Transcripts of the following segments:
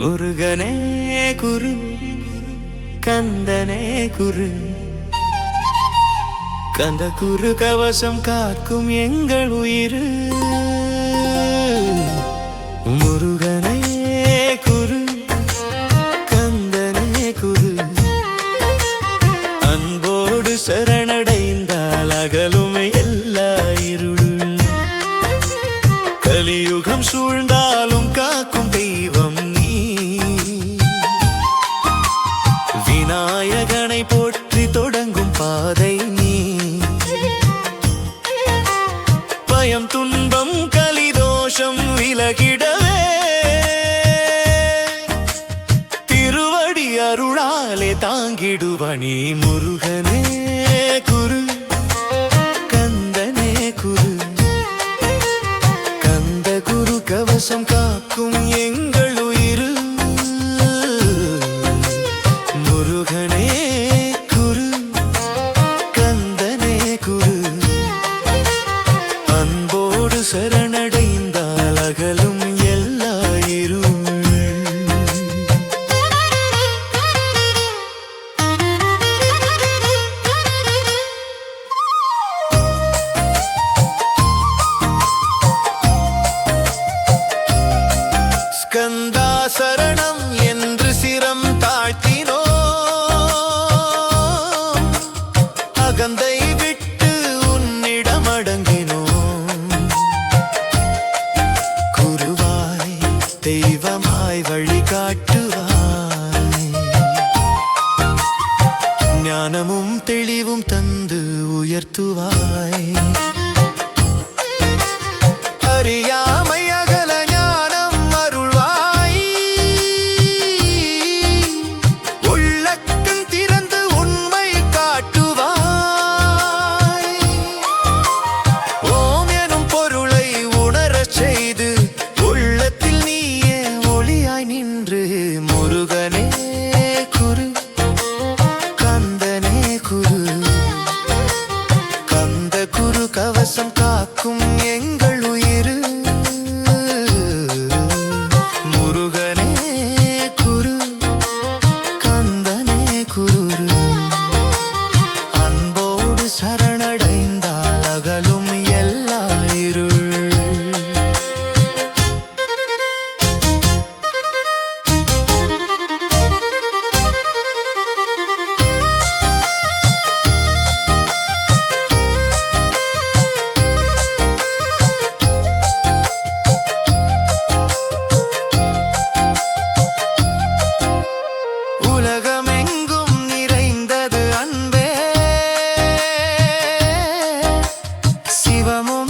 முருகனே குரு கந்தனே குரு. கந்த குரு கவசம் காக்கும் எங்கள் உயிர். முருகனே குரு கந்தனே குரு. அன்போடு சரணடைந்தால் அகலும் போற்றி தொடங்கும் பாதை நீ. பயம் துன்பம் கலிதோஷம் விலகிடவே. திருவடி அருளாலே தாங்கிடுவனி முருகனே குரு. கந்தனே குரு. கந்த குரு கவசம் காக்கும் எங்கள் அன்போடு வழிகாட்டுவாய் ஞானமும் தெளிவும் தந்து உயர்த்துவாய்.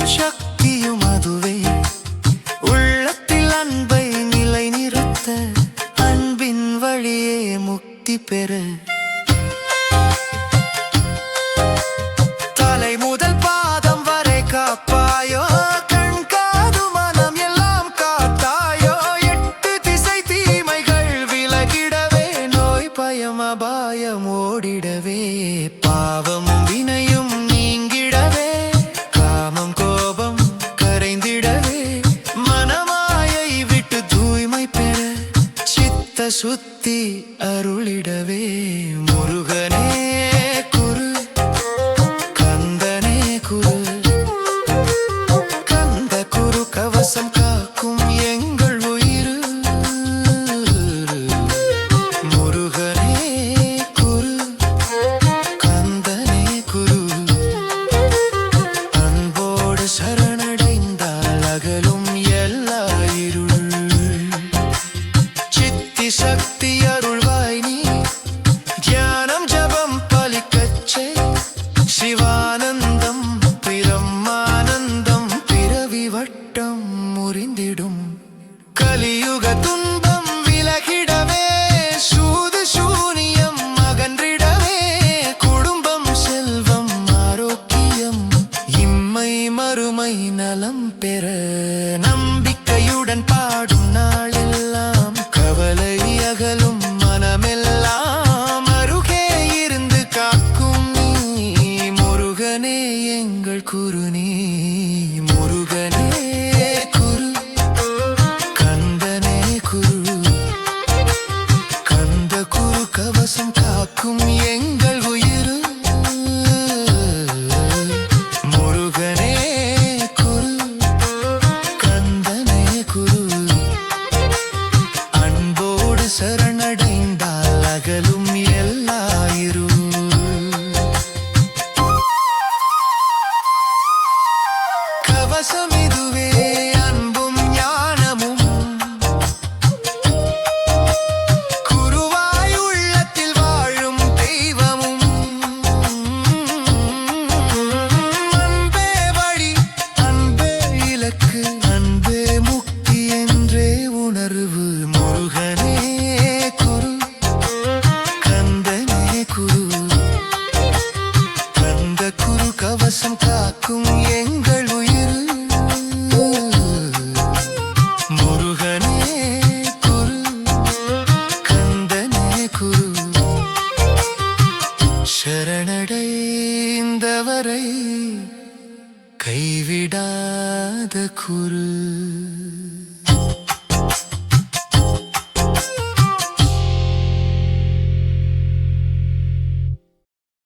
சக்தியும் அதுவே. உள்ளத்தில் அன்பை நிலை நிறுத்த அன்பின் வழியே முக்தி பெற. தலை முதல் பாதம் வரை காப்பாயோ? கண் காது மனம் எல்லாம் காத்தாயோ? எட்டு திசை தீமைகள் விலகிடவே. நோய் பயம் அபாயம் ஓடிடவே. பாவம் வினையும் சித்த சுத்தி அருளிடவே முருகனே. முருகனே குரு கந்தனே குரு. கந்த குரு கவசம் காக்கும் எங்கள் உயிர். முருகனே குரு கந்தனே குரு. சரணடைந்தவரை கைவிடாத குரு.